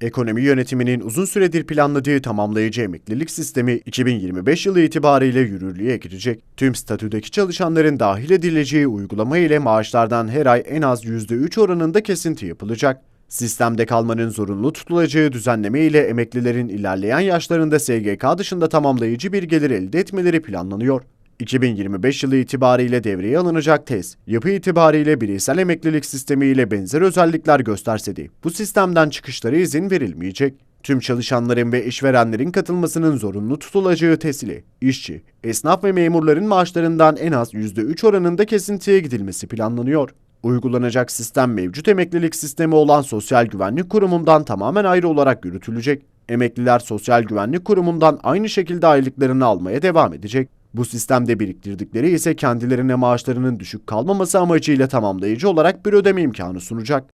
Ekonomi yönetiminin uzun süredir planladığı tamamlayıcı emeklilik sistemi 2025 yılı itibariyle yürürlüğe girecek. Tüm statüdeki çalışanların dahil edileceği uygulama ile maaşlardan her ay en az %3 oranında kesinti yapılacak. Sistemde kalmanın zorunlu tutulacağı düzenleme ile emeklilerin ilerleyen yaşlarında SGK dışında tamamlayıcı bir gelir elde etmeleri planlanıyor. 2025 yılı itibariyle devreye alınacak tez, yapı itibariyle bireysel emeklilik sistemi ile benzer özellikler gösterse de bu sistemden çıkışlara izin verilmeyecek. Tüm çalışanların ve işverenlerin katılmasının zorunlu tutulacağı tez ile işçi, esnaf ve memurların maaşlarından en az %3 oranında kesintiye gidilmesi planlanıyor. Uygulanacak sistem mevcut emeklilik sistemi olan Sosyal Güvenlik Kurumu'ndan tamamen ayrı olarak yürütülecek. Emekliler Sosyal Güvenlik Kurumu'ndan aynı şekilde aylıklarını almaya devam edecek. Bu sistemde biriktirdikleri ise kendilerine maaşlarının düşük kalmaması amacıyla tamamlayıcı olarak bir ödeme imkanı sunacak.